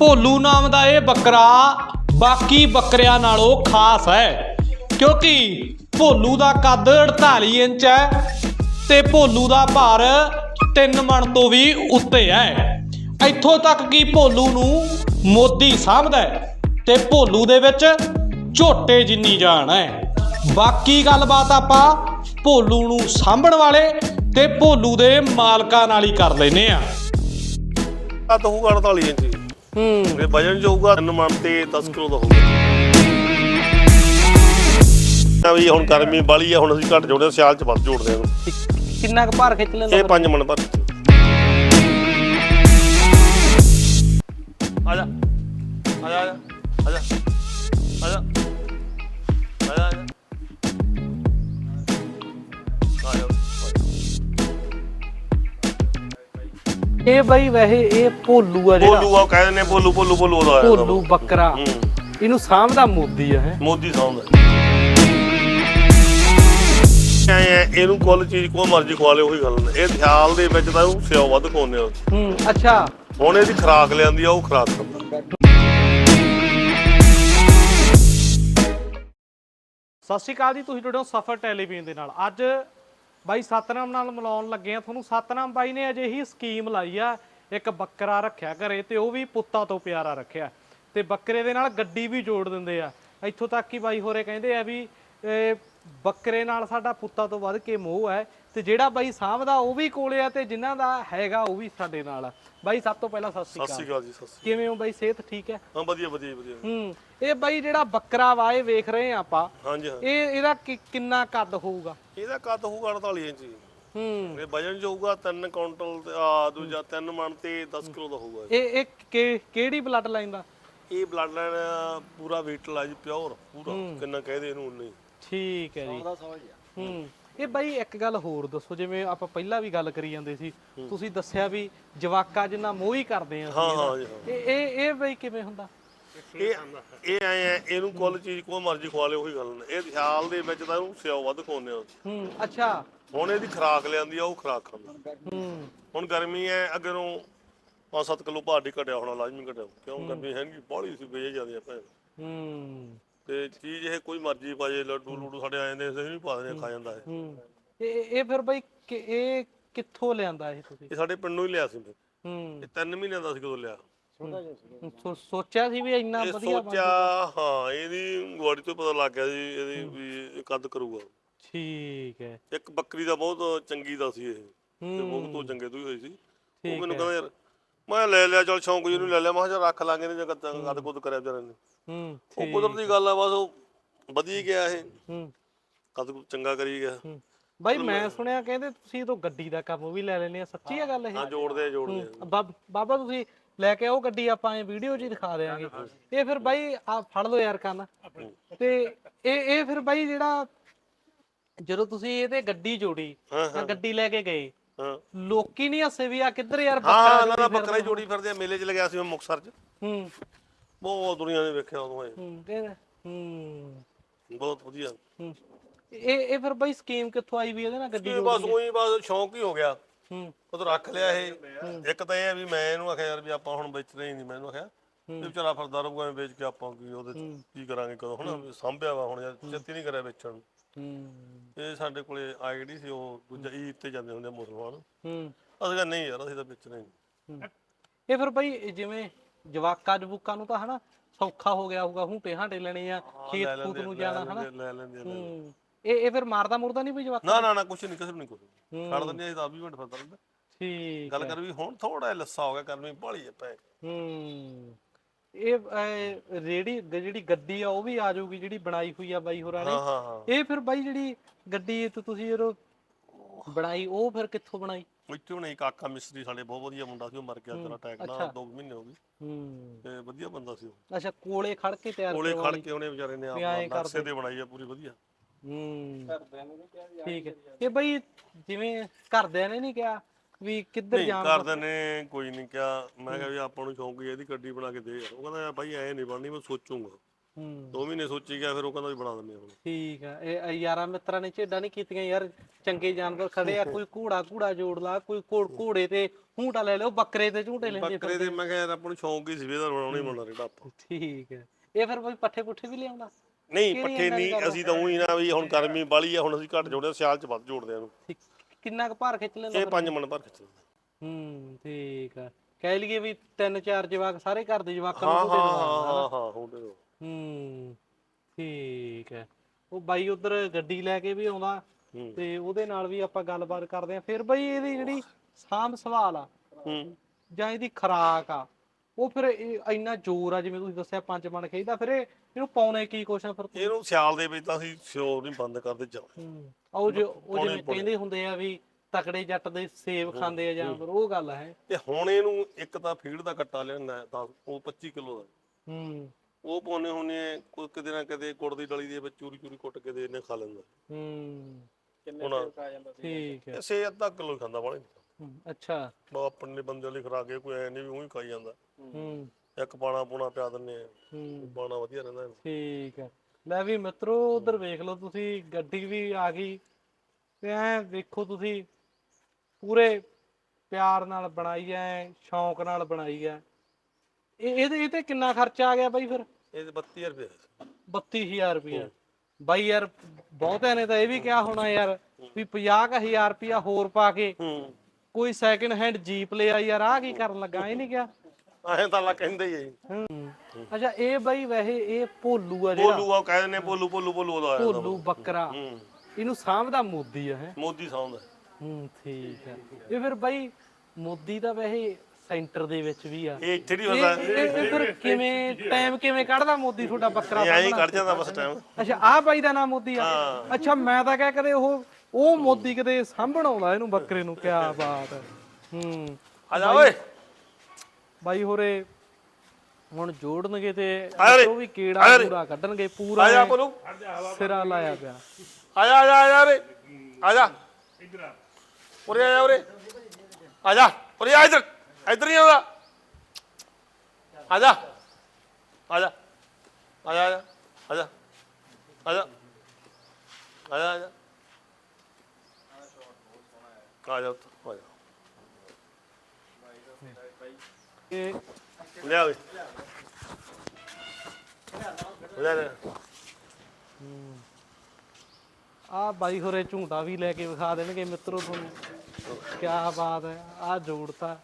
ਭੋਲੂ ਨਾਮ ਦਾ ਇਹ ਬੱਕਰਾ ਬਾਕੀ ਬੱਕਰਿਆਂ ਨਾਲੋਂ ਖਾਸ ਹੈ। ਕਿਉਂਕਿ ਭੋਲੂ ਦਾ ਕੱਦ 48 ਇੰਚ ਹੈ ਤੇ ਭੋਲੂ ਦਾ ਭਾਰ 3 ਮਣ ਤੋਂ ਵੀ ਉੱਤੇ ਹੈ। ਇੱਥੋਂ ਤੱਕ ਕਿ ਭੋਲੂ ਨੂੰ ਮੋਦੀ ਸਾਂਭਦਾ ਹੈ ਤੇ ਭੋਲੂ ਦੇ ਵਿੱਚ ਝੋਟੇ ਜਿੰਨੀ ਜਾਨ ਹੈ। ਬਾਕੀ ਗੱਲਬਾਤ ਆਪਾਂ ਭੋਲੂ ਨੂੰ ਸਾਂਭਣ ਵਾਲੇ ਤੇ ਭੋਲੂ ਦੇ ਮਾਲਕਾਂ ਨਾਲ ਹੀ ਕਰ ਲੈਨੇ ਆ ਕੱਦ ਹੋਊਗਾ 48 ਇੰਚ ਹੂੰ। ਤੇ ਵਜਨ ਜੋ ਹੋਊਗਾ 3 ਮਣ ਤੇ 10 ਕਿਲੋ ਦਾ ਹੋਊਗਾ। ਤਾਂ ਵੀ ਹੁਣ ਗਰਮੀ ਬਾਲੀ ਆ ਹੁਣ ਅਸੀਂ ਘੱਟ ਜੋੜਦੇ ਹਾਂ, ਸਿਆਲ ਚ ਵੱਧ ਜੋੜਦੇ ਹਾਂ। ਕਿੰਨਾ ਕੁ ਭਾਰ ਖਿੱਚ ਲੈਂਦਾ ਇਹ 5 ਮਣ ਜਾ। ਆ ਜਾ ਆ ਜਾ ਆ ਜਾ। ਇਹ ਬਾਈ ਵੈਸੇ ਇਹ ਭੋਲੂ ਆ ਜਿਹੜਾ। ਬੋਲੂ ਆ ਕਹਿ ਦਿੰਦੇ ਆ, ਬੋਲੂ ਬੋਲੂ ਬੋਲੂ ਉਹਦਾ ਆਇਆ ਭੋਲੂ ਬੱਕਰਾ। ਹੂੰ। ਇਹਨੂੰ ਸਾਂਭਦਾ ਮੋਦੀ ਆ ਹੈ ਮੋਦੀ ਸੌਂਦਾ ਐ ਇਹਨੂੰ ਕੁੱਲ ਚੀਜ਼ ਕੋਈ ਮਰਜ਼ੀ ਖਵਾ ਲਿਓ ਉਹੀ ਗੱਲ ਇਹ ਖਿਆਲ ਦੇ ਵਿੱਚ ਤਾਂ ਉਹ ਸਿਓ ਵੱਧ ਆ। ਹੂੰ ਅੱਛਾ। ਹੁਣ ਇਹਦੀ ਖਰਾਕ ਲਿਆਂਦੀ ਆ ਉਹ ਖਰਾਕ ਖਾਂਦਾ। ਸਤਿ ਸ਼੍ਰੀ ਅਕਾਲ ਜੀ ਤੁਸੀਂ ਜੁੜੇ ਹੋ ਸਫਰ ਟੈਲੀਵਿਜ਼ਨ ਦੇ ਨਾਲ। ਅੱਜ ਬਾਈ ਸਤਨਾਮ ਨਾਲ ਮਿਲਾਉਣ ਲੱਗੇ ਆ। ਤੁਹਾਨੂੰ ਸਤਨਾਮ ਬਾਈ ਨੇ ਅਜਿਹੀ ਸਕੀਮ ਲਾਈ ਆ। ਇੱਕ ਬੱਕਰਾ ਰੱਖਿਆ ਘਰੇ ਤੇ ਉਹ ਵੀ ਪੁੱਤਾਂ ਤੋਂ ਪਿਆਰਾ ਰੱਖਿਆ। ਤੇ ਬੱਕਰੇ ਦੇ ਨਾਲ ਗੱਡੀ ਵੀ ਜੋੜ ਦਿੰਦੇ ਆ। ਇੱਥੋਂ ਤੱਕ ਕਿ ਬਾਈ ਹੋਰੇ ਕਹਿੰਦੇ ਆ ਵੀ ਬੱਕਰੇ ਨਾਲ ਸਾਡਾ ਪੁੱਤਾਂ ਤੋਂ ਵੱਧ ਕੇ ਮੋਹ ਹੈ। ਤੇ ਜਿਹੜਾ ਬਾਈ ਸਾਂਭਦਾ ਉਹ ਵੀ ਕੋਲੇ ਆ ਤੇ ਜਿਨ੍ਹਾਂ ਦਾ ਹੈਗਾ ਉਹ ਵੀ ਸਾਡੇ ਨਾਲ ਆ। ਬਾਈ ਸਭ ਤੋਂ ਪਹਿਲਾਂ ਸਤਿ ਸ਼੍ਰੀ ਸਤਿ ਸ਼੍ਰੀ ਅਕਾਲ। ਅਕਾਲ ਜੀ ਸਤਿ ਸ਼੍ਰੀ ਕਿਵੇਂ ਹੋ ਬਾਈ? ਸਿਹਤ ਠੀਕ ਹੈ? ਅਕਾਲ ਹਾਂ ਵਧੀਆ ਵਧੀਆ ਵਧੀਆ। ਹੂੰ ਇਹ ਬਾਈ ਜਿਹੜਾ ਬੱਕਰਾ ਵਾ ਇਹ ਵੇਖ ਰਹੇ ਆ ਆਪਾਂ। ਹਾਂਜੀ ਹਾਂ। ਇਹ ਇਹਦਾ ਕਿ- ਕਿੰਨਾ ਕੱਦ ਹੋਊਗਾ? ਇਹਦਾ ਕੱਦ ਹੋਊਗਾ 48 ਇੰਚ ਜੀ। ਹੂੰ। ਇਹ ਵਜਨ ਜੋ ਹੋਊਗਾ 3 ਕੁਇੰਟਲ ਤੇ ਆ ਦੂਜਾ 3 ਮਣ ਤੇ 10 ਕਿਲੋ ਦਾ ਹੋਊਗਾ ਇਹ। ਇਹ ਇਹ ਕਿ- ਕਿਹੜੀ ਬਲੱਡ ਲਾਈਨ ਦਾ? ਇਹ ਬਲੱਡ ਲਾਈਨ ਪੂਰਾ ਵੀਟਲ ਆ ਜੀ ਪਿਓਰ ਪੂਰਾ ਕਿੰਨਾ ਕਹਦੇ ਇਹਨੂੰ ਉਨਾ ਹੀ। ਠੀਕ ਹੈ ਜੀ। ਹੂੰ। ਇਹ ਬਾਈ ਇੱਕ ਗੱਲ ਹੋਰ ਦੱਸੋ ਜਿਵੇਂ ਆਪਾਂ ਪਹਿਲਾਂ ਵੀ ਗੱਲ ਕਰੀ ਜਾਂਦੇ ਸੀ ਤੁਸੀਂ ਦੱਸਿਆ ਵੀ ਜਵਾਕਾ ਜਿੰਨਾ ਮੋਹ ਹੀ ਕਰਦੇ ਆ ਹਾਂ ਹਾਂ ਇਹ ਇਹ ਇਹ ਬਾਈ ਕਿਵੇਂ ਹੁੰਦਾ? ਇਹ ਇਹ ਐ ਇਹਨੂੰ ਕੁੱਲ ਚੀਜ਼ ਕੋਈ ਮਰਜ਼ੀ ਖਵਾ ਲਿਓ ਉਹੀ ਗੱਲ ਇਹ ਖਿਆਲ ਦੇ ਵਿੱਚ ਤਾਂ ਉਹਨੂੰ ਸਿਓ ਵੱਧ ਖਾਉਂਦੇ ਆ ਹੂੰ ਅੱਛਾ। ਹੁਣ ਇਹਦੀ ਖਰਾਕ ਲਿਆਂਦੀ ਆ ਉਹ ਖਰਾਕ ਖਾਂਦਾ। ਹੂੰ। ਹੁਣ ਗਰਮੀ ਐ ਅੱਗੇ ਨੂੰ 5-7 ਕਿਲੋ ਭਾਰ ਦੀ ਘਟਿਆ ਹੋਣਾ ਲਾਜ਼ਮੀ ਘਟਿਆ ਕਿਉਂ? ਗਰਮੀ ਹੈ ਨਹੀਂ ਬਾਹਲੀ ਸੀ ਵੇਜ ਜਾਂਦੀ ਆ ਭੈਣ। ਹੂੰ। ਤੇ ਚੀਜ਼ ਇਹ ਕੋਈ ਮਰਜ਼ੀ ਪਾਜੇ ਲੱਡੂ ਲੂਡੂ ਸਾਡੇ ਆ ਜਾਂਦੇ ਅਸੀਂ ਨਹੀਂ ਪਾ ਦਿੰਦੇ ਖਾ ਜਾਂਦਾ ਇਹ। ਹੂੰ ਇਹ ਇਹ ਫਿਰ ਬਾਈ ਕਿ- ਇਹ ਕਿੱਥੋਂ ਲਿਆਂਦਾ ਇਹ ਤੁਸੀਂ? ਇਹ ਸਾਡੇ ਪਿੰਡੋਂ ਹੀ ਲਿਆ ਸੀ ਮੈਂ। ਹੂੰ। ਇਹ 3 ਮਹੀਨਿਆਂ ਦਾ ਸੀ ਕਦੋਂ ਲਿਆ। ਸੋ- ਸੋਚਿਆ ਸੀ ਵੀ ਇੰਨਾ ਇਹ ਵਧੀਆ ਬਣ- ਸੋਚਿਆ ਹਾਂ ਇਹਦੀ ਗਵਾੜੀ ਤੋਂ ਪਤਾ ਲੱਗ ਗਿਆ ਜੀ ਇਹਦੀ ਵੀ ਇਹ ਕੱਦ ਕਰੂਗਾ। ਠੀਕ ਹੈ। ਇੱਕ ਬੱਕਰੀ ਦਾ ਬਹੁਤ ਚੰਗੀ ਦਾ ਸੀ ਇਹ। ਤੇ ਹੂੰ ਬਹੁਤ ਤੋਂ ਚੰਗੇ ਤੋਂ ਹੀ ਹੋਈ ਸੀ। ਠੀਕ ਉਹ ਮੈਨੂੰ ਕਹਿੰਦਾ ਯਾਰ ਮੈਂ ਲੈ ਲਿਆ ਚਲ ਸ਼ੌਂਕ ਜਿਹਨੂੰ ਲੈ ਲਿਆ। ਮੈਂ ਕਿਹਾ ਚੱਲ ਰੱਖ ਲਾਂਗੇ ਨੇ ਜੇ ਕੱਦ ਕੁੱਦ ਕਰਿਆ ਵਿਚਾਰੇ ਨੇ। ਹੂੰ ਉਹ ਕੁਦਰਤੀ ਗੱਲ ਆ ਬਸ ਉਹ ਵਧੀ ਗਿਆ ਇਹ। ਹੂੰ। ਕੱਦ ਕੁੱਦ ਚੰਗਾ ਕਰੀ ਗਿਆ। ਹੂੰ। ਬਾਈ ਮੈਂ ਸੁਣਿਆ ਕਹਿੰਦੇ ਤੁਸੀਂ ਤੋਂ ਗੱਡੀ ਦਾ ਕੰਮ ਵੀ ਲੈ ਲੈਨੇ ਆ ਸੱਚੀ ਆ ਗੱਲ ਇਹ ਹਾਂ ਜੋੜਦੇ ਆ, ਜੋੜਦੇ ਆ। ਬਾਬ- ਬਾਬਾ ਤੁਸੀਂ ਲੈ ਕੇ ਆਓ ਗੱਡੀ ਆਪਾਂ ਇਹ ਵੀਡੀਓ ਹੀ ਦਿਖਾ ਦੇਾਂਗੇ ਇਹ ਫਿਰ ਬਾਈ ਆ ਫੜ ਲਓ ਯਾਰ ਕੰਨ। ਤੇ ਇਹ ਇਹ ਫਿਰ ਬਾਈ ਜਿਹੜਾ ਜਦੋਂ ਤੁਸੀਂ ਇਹਦੇ ਗੱਡੀ ਜੋੜੀ ਹਾਂ, ਤਾਂ ਗੱਡੀ ਲੈ ਕੇ ਗਏ ਲੋਕੀ ਨਹੀਂ ਹੱਸੇ ਵੀ ਆ ਕਿੱਧਰ ਯਾਰ ਹਾਂ ਹਾਂ ਬੱਕਰਾ ਨਾ ਨਾ ਬੱਕਰਾ ਹੀ ਜੋੜੀ ਫਿਰਦੇ ਆ। ਮੇਲੇ 'ਚ ਲਗਿਆ ਸੀ ਮੈਂ ਮੁਕਸਰ 'ਚ। ਹੂੰ। ਬਹੁਤ ਦੁਨੀਆ ਨੇ ਵੇਖਿਆ ਉਦੋਂ ਇਹ। ਹੂੰ ਤੇ ਹੂੰ। ਬਹੁਤ ਵਧੀਆ। ਹੂੰ। ਇਹ ਇਹ ਫਿਰ ਬਾਈ ਸਕੀਮ ਕਿੱਥੋਂ ਆਈ ਵੀ ਇਹਦੇ ਨਾਲ ਗੱਡੀ ਇਹ ਬਸ ਉਹੀ ਬਸ ਸ਼ੌਂਕ ਹੀ ਹੋ ਗਿਆ। ਹੂੰ। ਉਹ ਰੱਖ ਲਿਆ ਇਹ। ਇੱਕ ਤਾਂ ਇਹ ਆ ਵੀ ਮੈਂ ਇਹਨੂੰ ਆਖਿਆ ਯਾਰ ਵੀ ਆਪਾਂ ਹੁਣ ਵੇਚਣਾ ਹੀ ਨਹੀਂ ਮੈਂ ਇਹਨੂੰ ਆਖਿਆ। ਵੀ ਵਿਚਾਰਾ ਫਿਰਦਾ ਰਹੂਗਾ ਐਵੇਂ ਵੇਚ ਕੇ ਆਪਾਂ ਕੀ ਉਹਦੇ 'ਚ ਕੀ ਕਰਾਂਗੇ? ਕਦੋਂ ਹੁਣ ਸਾਂਭਿਆ ਵਾ ਹੁਣ ਯਾਰ ਛੇਤੀ ਨਹੀਂ ਕਰਿਆ ਵੇਚਣ ਨੂੰ। ਹੂੰ। ਇਹ ਸਾਡੇ ਕੋਲੇ ਆਈਡੀ ਸੀ ਉਹ ਦੂਜਾ ਈਦ ਤੇ ਜਾਂਦੇ ਹੁੰਦੇ ਆ ਮੁਸਲਮਾਨ ਹੂੰ। ਅਸੀਂ ਕਿਹਾ ਨਹੀਂ ਯਾਰ ਅਸੀਂ ਤਾਂ ਵੇਚਣਾ ਹੀ। ਨਹੀਂ ਇਹ ਫਿਰ ਬਈ ਜਿਵੇਂ ਜਵਾਕਾਂ ਜਬੂਕਾਂ ਨੂੰ ਤਾਂ ਹਨਾ ਸੌਖਾ ਹੋ ਗਿਆ ਹੋਊਗਾ ਹੂੰ ਹਾਂਡੇ ਲੈਣੇ ਆ ਖੇਤ ਲੈ ਖੂਤ ਲੈਂਦੇ ਨੂੰ ਲੈ ਜਾਣਾ ਹਨਾ। ਲੈਂਦੇ ਲੈ ਲੈਂਦੇ ਆ, ਲੈ ਲੈਂਦੇ ਹੂੰ। ਇਹ ਇਹ ਫਿਰ ਮਾਰਦਾ ਮੁਰਦਾ ਨਹੀਂ ਬਈ ਜਵਾਕ ਨਾ ਨਾ? ਨਾ ਕੁਛ ਨਹੀਂ ਕਿਸੇ ਨੂੰ ਨਹੀਂ ਕੁਛ ਛੱਡ ਦਿੰਦੇ ਆ 10 ਮਿੰਟ ਰਹਿੰਦਾ। ਠੀਕ ਗੱਲ ਕਰ ਵੀ ਹੁਣ ਥੋੜਾ ਲੱਸਾ ਹੋ ਗਿਆ ਕਰਮੀ ਭਾਲੀ ਆ ਪੈ। ਹੂੰ। ਇਹ ਅਹ, ਗ- ਜਿਹੜੀ ਗੱਡੀ ਆ ਉਹ ਵੀ ਆ ਜਾਊਗੀ ਜਿਹੜੀ ਬਣਾਈ ਹੋਈ ਆ ਬਾਈ ਹੋਰਾਂ ਨੇ। ਹਾਂ ਹਾਂ ਹਾਂ। ਇਹ ਫਿਰ ਬਾਈ ਜਿਹੜੀ ਗੱਡੀ ਤੇ ਤੁਸੀਂ ਜਦੋਂ ਬਣਾਈ ਉਹ ਫਿਰ ਕਿੱਥੋਂ ਬਣਾਈ? ਇੱਥੇ ਹੁਣ ਇੱਕ ਕਾਕਾ ਮਿਸਤਰੀ ਸਾਡੇ ਬਹੁਤ ਵਧੀਆ ਮੁੰਡਾ ਸੀ ਉਹ ਮਰ ਗਿਆ ਤੇਰਾ ਅਟੈਕ ਨਾਲ 2 ਮਹੀਨੇ ਹੋ ਗਏ। ਹੂੰ। ਤੇ ਵਧੀਆ ਬੰਦਾ ਸੀ ਉਹ। ਅੱਛਾ ਕੋਲੇ ਖੜ ਕੇ ਤਿਆਰ ਕੋਲੇ ਖੜ ਕੇ ਉਹਨੇ ਵਿਚਾਰੇ ਨੇ ਐਂ ਆਪਣਾ ਨਕਸ਼ੇ ਤੇ ਬਣਾਈ ਆ ਪੂਰੀ ਵਧੀਆ। ਹੂੰ। ਠੀਕ ਹੈ। ਇਹ ਬਈ ਜਿਵੇਂ ਘਰਦਿਆਂ ਨੇ ਨਹੀਂ ਕਿਹਾ ਵੀ ਕਿੱਧਰ ਜਾਣ ਕਰਦੇ ਨੇ ਕੋਈ ਨਹੀਂ ਕਿਹਾ। ਮੈਂ ਕਿਹਾ ਵੀ ਆਪਾਂ ਨੂੰ ਸ਼ੌਂਕ ਹੀ ਆ, ਇਹਦੀ ਗੱਡੀ ਬਣਾ ਕੇ ਦੇ ਯਾਰ। ਉਹ ਕਹਿੰਦਾ ਯਾਰ ਬਾਈ ਐ ਨਹੀਂ ਬਣਨੀ ਮੈਂ ਸੋਚੂਗਾ। ਹੂੰ। ਦੋ ਮਹੀਨੇ ਸੋਚੀ ਗਿਆ ਫਿਰ ਉਹ ਕਹਿੰਦਾ ਵੀ ਬਣਾ ਦਿੰਦੇ ਆ ਹੁਣ। ਠੀਕ ਆ। ਇਹ ਇਹ ਯਾਰਾਂ ਮਿੱਤਰਾਂ ਨੇ ਝੇਡਾਂ ਨਹੀਂ ਕੀਤੀਆਂ ਯਾਰ। ਚੰਗੇ ਜਾਨਵਰ ਖੜੇ ਆ ਕੋਈ ਘੋੜਾ ਘੂੜਾ ਜੋੜ ਲਾ ਕੋਈ ਘੋੜ- ਘੋੜੇ ਤੇ ਝੂਟਾ ਲੈ ਲਿਓ ਬੱਕਰੇ ਤੇ ਝੂਟੇ ਲੈਂਦੇ ਬੱਕਰੇ ਦੇ ਮੈਂ ਕਿਹਾ ਯਾਰ ਆਪਾਂ ਨੂੰ ਸ਼ੌਂਕ ਹੀ ਸੀ ਵੀ ਇਹਦਾ ਬਣਾਉਣਾ ਹੀ ਬਣਾਉਣਾ ਰੇੜਾ ਆਪਾਂ। ਠੀਕ ਹੈ ਇਹ ਫਿਰ ਬਈ ਪੱਠੇ ਪੁੱਠੇ ਵੀ ਲਿਆਉਂਦਾ? ਨਹੀਂ ਕਿਹੜੀ ਪੱਠੇ ਇਹਨਾਂ ਦੀ ਨਹੀਂ ਗੱਲ ਅਸੀਂ ਤਾਂ ਉਹੀ ਨਾ ਵੀ ਹੁਣ ਗਰਮੀ ਬਾਲੀ ਆ ਹੁਣ ਅਸੀਂ ਘੱਟ ਜੋੜਦੇ ਆ, ਸਿਆਲ ਚ ਵੱਧ ਜੋੜਦੇ ਆ ਇਹਨੂੰ। ਠੀਕ। ਕਿੰਨਾ ਕੁ ਭਾਰ ਖਿੱਚ ਲੈਂਦਾ ਇਹ ਪੰਜ ਮਣ ਭਰ ਖਿੱਚ ਲੈਂਦਾ। ਹੂੰ ਠੀਕ ਆ ਕਹਿ ਲਈਏ ਵੀ ਤਿੰਨ ਚਾਰ ਜਵਾਕ ਸਾਰੇ ਘਰ ਦੇ ਜਵਾਕਾਂ ਹਾਂ ਨੂੰ ਹਾਂ ਝੂਟੇ ਹਾਂ ਹਾਂ ਹਾਂ ਹੁੰਦੇ ਨੇ। ਹੂੰ ਠੀਕ ਹੈ ਉਹ ਬਾਈ ਉਧਰ ਗੱਡੀ ਲੈ ਕੇ ਵੀ ਆਉਂਦਾ ਹੂੰ। ਤੇ ਉਹਦੇ ਨਾਲ ਵੀ ਆਪਾਂ ਗੱਲਬਾਤ ਕਰਦੇ ਆ ਫਿਰ ਬਈ ਇਹਦੀ ਜਿਹੜੀ ਸਾਂਭ ਸਵਾਲ ਆ ਹੂੰ ਜਾਂ ਇਹਦੀ ਖਰਾਕ ਆ ਉਹ ਫਿਰ ਇਹ ਇੰਨਾ ਜ਼ੋਰ ਆ ਜਿਵੇਂ ਤੁਸੀਂ ਦੱਸਿਆ ਪੰਜ ਮਣ ਖੇਦਾ ਫਿਰ ਇਹ ਇਹਨੂੰ ਪਾਉਣੇ ਕੀ ਕੁਛ ਆ ਫਿਰ ਇਹਨੂੰ ਸਿਆਲ ਦੇ ਵਿੱਚ ਤਾਂ ਅਸੀਂ ਸ਼ੋਰ ਨਹੀਂ ਬੰਦ ਕਰਦੇ ਜਾ ਹੂੰ ਉਹ ਜੋ ਉਹ ਜਿਵੇਂ ਕਹਿੰਦੇ ਹੁੰਦੇ ਆ ਵੀ ਤਕੜੇ ਜੱਟ ਦੇ ਸੇਬ ਖਾਂਦੇ ਆ ਜਾਨਵਰ ਉਹ ਗੱਲ ਹੈ। ਤੇ ਹੁਣ ਇਹਨੂੰ ਇੱਕ ਤਾਂ ਫੀਡ ਦਾ ਕੱਟਾ ਲਿਆਂਦਾ 10 ਉਹ 25 ਕਿਲੋ ਦਾ। ਹੂੰ। ਉਹ ਪਾਉਨੇ ਹੁੰਨੇ ਕੋਈ ਕਿਤੇ ਨਾ ਕਿਤੇ ਗੁੜ ਦੀ ਡਲੀ ਦੇ ਵਿੱਚ ਚੂਰੀ ਚੂਰੀ ਕੁੱਟ ਕੇ ਦੇ ਇਹਨੇ ਖਾ ਲੈਂਦਾ। ਹੂੰ। ਹੁਣ ਠੀਕ ਹੈ। ਇਸੇ ਅੱਧਾ ਕਿਲੋ ਖਾਂਦਾ ਵਾਲੇ ਹੂੰ, ਅੱਛਾ। ਬਾ ਆਪਣੇ ਬੰਦੇ ਲਈ ਖਰਾਕੇ ਕੋਈ ਐ ਨਹੀਂ ਵੀ ਉਹੀ ਖਾਈ ਜਾਂਦਾ। ਹੂੰ। ਇੱਕ ਪਾਣਾ ਪੂਣਾ ਪਿਆ ਦਿੰਨੇ ਆ। ਹੂੰ। ਪਾਣਾ ਵਧੀਆ ਰਹਿੰਦਾ ਇਹਨੂੰ। ਠੀਕ ਹੈ। ਲੈ ਵੀ ਮਿੱਤਰੋ ਉਧਰ ਵੇਖ ਲਓ ਤੁਸੀਂ ਗੱਡੀ ਵੀ ਆ ਗਈ। ਤੇ ਐ ਵੇਖੋ ਤੁਸੀਂ ਪੂਰੇ ਪਿਆਰ ਨਾਲ ਬਣਾਈ ਐ ਸ਼ੌਂਕ ਨਾਲ ਬਣਾਈ ਐ। ਇਹ ਇਹਦੇ ਇਹ ਤੇ ਕਿੰਨਾ ਖਰਚਾ ਆ ਗਿਆ ਬਾਈ ਫਿਰ? ਇਹ ਤੇ 32000 ਰੁਪਏ 32000 ਰੁਪਇਆ ਬਾਈ ਯਾਰ ਬਹੁਤਿਆਂ ਨੇ ਤਾਂ ਇਹ ਵੀ ਕਿਹਾ ਹੋਣਾ ਯਾਰ ਵੀ 50000 ਰੁਪਇਆ ਹੋਰ ਪਾ ਕੇ ਹੂੰ। ਕੋਈ ਸੈਕਿੰਡ ਹੈਂਡ ਜੀਪ ਲਿਆ ਯਾਰ ਆ ਕੀ ਕਰਨ ਲੱਗਾ? ਇਹ ਨਹੀਂ ਕਿਹਾ? ਐਂ ਤਾਂ ਲਾ ਕਹਿੰਦੇ ਹੀ। ਹੂੰ। ਅੱਛਾ ਇਹ ਬਾਈ ਵੈਸੇ ਇਹ ਭੋਲੂ ਆ ਜਿਹੜਾ। ਭੋਲੂ ਆ ਕਹਿੰਦੇ ਨੇ ਭੋਲੂ ਭੋਲੂ ਭੋਲੂ ਉਹਦਾ ਆਇਆ ਭੋਲੂ ਬੱਕਰਾ। ਹੂੰ। ਇਹਨੂੰ ਸਾਂਭਦਾ ਮੋਦੀ ਆ ਹੈ? ਮੋਦੀ ਸੌਂਦਾ ਹੂੰ ਠੀਕ ਹੈ ਇਹ ਫਿਰ ਬਾਈ ਮੋਦੀ ਦਾ ਵੈਸੇ ਸੈਂਟਰ ਦੇ ਵਿੱਚ ਵੀ ਆ। ਇਹ ਇੱਥੇ ਨਹੀਂ ਇਹ ਹੁੰਦਾ। ਇਹ- ਇਹ ਫਿਰ ਕਿਵੇਂ ਟਾਈਮ ਕਿਵੇਂ ਕੱਢਦਾ ਮੋਦੀ ਤੁਹਾਡਾ ਬੱਕਰਾ ਇਹ ਐਂ ਹੀ ਕੱਢ ਜਾਂਦਾ ਬਸ ਟਾਈਮ ਅੱਛਾ ਆਹ ਬਾਈ ਦਾ ਨਾਮ ਮੋਦੀ ਆ। ਅੱਛਾ ਮੈਂ ਤਾਂ ਕਹਿ ਕਦੇ ਉਹ ਉਹ ਮੋਦੀ ਕਦੇ ਸਾਂਭਣ ਆਉਂਦਾ ਇਹਨੂੰ ਬੱਕਰੇ ਨੂੰ ਕਿਆ ਬਾਤ ਹੈ। ਹੂੰ। ਆ ਜਾ ਓਏ। ਬਾਈ ਹੋਰੇ ਹੁਣ ਜੋੜਨਗੇ ਤੇ। ਉਹ ਵੀ ਕੀੜਾ ਪੂਰਾ ਕੱਢਣਗੇ ਪੂਰਾ ਆ ਜਾ ਭੋਲੂ ਸਿਰਾ ਲਾਇਆ ਪਿਆ। ਆ ਜਾ ਆ ਜਾ ਆ ਜਾ ਰੇ ਆ ਜਾ। ਇਧਰ ਆ ਉਰੇ ਆ ਜਾ ਉਰੇ। ਆ ਜਾ। ਉਰੇ ਆ ਇਧਰ। ਇਧਰ ਹੀ ਆਉਂਦਾ ਆ ਜਾ। ਆ ਜਾ। ਆ ਜਾ ਆ ਜਾ। ਆ ਜਾ ਆ ਜਾ ਆ ਜਾ ਆ ਜਾ ਉੱਥੇ, ਆ ਜਾ। ਇਹ ਲਿਆ ਓਏ ਲੈ ਲੈ ਆ ਬਾਈ ਹੋਰੇ ਝੂਟਾ ਵੀ ਲੈ ਕੇ ਵਿਖਾ ਦੇਣਗੇ ਮਿੱਤਰੋ ਤੁਹਾਨੂੰ। ਕਿਆ ਬਾਤ ਹੈ ਆ ਜੋੜਤਾ।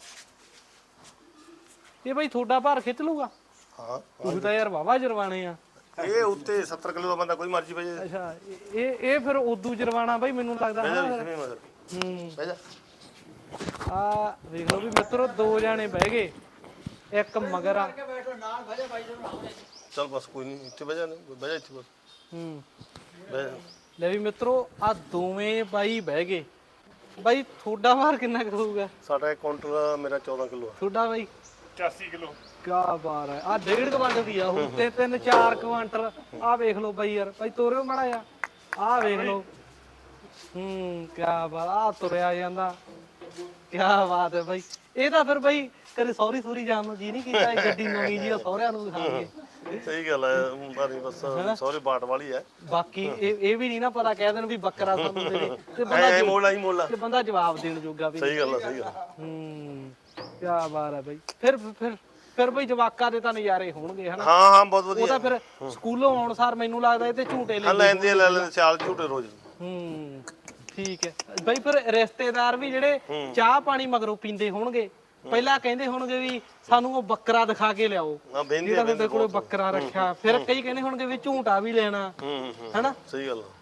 ਇਹ ਬਾਈ ਤੁਹਾਡਾ ਭਾਰ ਖਿੱਚ ਲੂਗਾ ਹਾਂ ਤੁਸੀਂ ਤਾਂ ਯਾਰ ਵਾਵਾ ਜਰਵਾਣੇ ਆ। ਇਹ ਉੱਤੇ 70 ਕਿਲੋ ਦਾ ਬੰਦਾ ਕੋਈ ਮਰਜ਼ੀ ਪਏ ਅੱਛਾ ਇਹ- ਇਹ ਫਿਰ ਉਦੋਂ ਜਰਵਾਣਾ ਬਾਈ ਮੈਨੂੰ ਲੱਗਦਾ ਬਹਿ ਜਾ ਹਨਾ ਵੀ ਮਗਰ ਹੂੰ ਬਹਿ ਜਾ। ਆ ਵੇਖ ਲਓ ਵੀ ਮਿੱਤਰੋ ਦੋ ਜਾਣੇ ਬਹਿ ਗਏ। ਇੱਕ ਮਗਰ ਆ। ਚੱਲ ਬਸ ਕੋਈ ਨਹੀਂ ਇੱਥੇ ਬਹਿ ਜਾ ਨਹੀਂ ਬਹਿ ਜਾ ਇੱਥੇ ਬਸ। ਹੂੰ। ਬਹਿ ਜਾ। ਲੈ ਵੀ ਮਿੱਤਰੋ ਆ ਦੋਵੇਂ ਬਾਈ ਬਹਿ ਗਏ। ਬਾਈ ਤੁਹਾਡਾ ਭਾਰ ਕਿੰਨਾ ਕੁ ਹੋਊਗਾ? ਸਾਡਾ ਇਹ ਕਾਊਂਟਰ ਮੇਰਾ 14 ਕਿਲੋ ਆ। ਤੁਹਾਡਾ ਬਾਈ? 85 ਕਿਲੋ। ਕਿਆ ਬਾਤ ਹੈ। ਆ ਡੇਢ ਕੁਆਂਟਲ ਦੀ ਆ ਉਹ ਤੇ ਤਿੰਨ ਚਾਰ ਕੁਆਂਟਲ ਆ ਵੇਖ ਲਓ ਬਾਈ ਯਾਰ ਬਾਈ ਤੋਰਿਓ ਮਾੜਾ ਆ ਆ ਵੇਖ ਲਓ। ਹੂੰ ਕਿਆ ਬਾਤ ਆ ਤੁਰਿਆ ਜਾਂਦਾ। ਕਿਆ ਬਾਤ ਹੈ ਬਾਈ। ਇਹ ਤਾਂ ਫਿਰ ਬਾਈ ਕਦੇ ਸੌਰੀ ਸੌਰੀ ਜਾਣ ਨੂੰ ਜੀ ਨਹੀਂ ਕੀਤਾ ਇਹ ਗੱਡੀ ਨਵੀਂ ਜੀ ਸਹੁਰਿਆਂ ਨੂੰ ਦਿਖਾਉਂਗੇ ਸਹੀ ਗੱਲ ਹੈ ਮਾਰੀ ਬਸ ਸੌਰੀ ਬਾਟ ਵਾਲੀ ਹੈ। ਬਾਕੀ ਇਹ ਇਹ ਵੀ ਨਹੀਂ ਨਾ ਪਤਾ ਕਹਿ ਦੇਣ ਵੀ ਬੱਕਰਾ ਸਾਨੂੰ ਦੇ ਦੇ। ਤੇ ਬੰਦਾ ਐ ਮੋਲਾ ਹੀ ਮੋਲਾ ਤੇ ਬੰਦਾ ਜਵਾਬ ਦੇਣ ਜੋਗਾ ਵੀ। ਸਹੀ ਗੱਲ ਹੈ ਸਹੀ ਗੱਲ ਹੈ। ਕਿਆ ਬਾਤ ਹੈ ਬਾਈ। ਫਿਰ ਫਿਰ ਫਿਰ ਬਈ ਜਵਾਕਾਂ ਦੇ ਤਾਂ ਨਜ਼ਾਰੇ ਹੋਣਗੇ ਹਨਾ? ਹਾਂ ਹਾਂ ਬਹੁਤ ਉਹ ਵਧੀਆ ਤਾਂ ਫਿਰ ਸਕੂਲੋਂ ਆਉਣ ਸਾਰ ਮੈਨੂੰ ਲੱਗਦਾ ਇਹ ਤੇ ਝੂਟੇ ਲੈਂਦੇ ਲੈਂਦੇ ਸਿਆਲ ਝੂਟੇ ਰੋਜ਼। ਹੂੰ ਠੀਕ ਹੈ। ਬਈ ਫਿਰ ਰਿਸ਼ਤੇਦਾਰ ਵੀ ਜਿਹੜੇ ਚਾਹ ਪਾਣੀ ਮਗਰੋਂ ਪੀਂਦੇ ਹੋਣਗੇ ਪਹਿਲਾਂ ਕਹਿੰਦੇ ਹੋਣਗੇ ਵੀ ਸਾਨੂੰ ਉਹ ਬੱਕਰਾ ਦਿਖਾ ਕੇ ਲਿਆਓ। ਹਾਂ ਬਹਿੰਦੇ ਜਿਹੜਾ ਆ ਤੁਹਾਡੇ ਕੋਲ ਬੱਕਰਾ ਰੱਖਿਆ ਫਿਰ ਕਈ ਕਹਿੰਦੇ ਹੋਣਗੇ ਵੀ ਝੂਟਾ ਵੀ ਲੈਣਾ। ਹੂੰ ਹੂੰ ਹਨਾ? ਸਹੀ ਗੱਲ ਹੈ।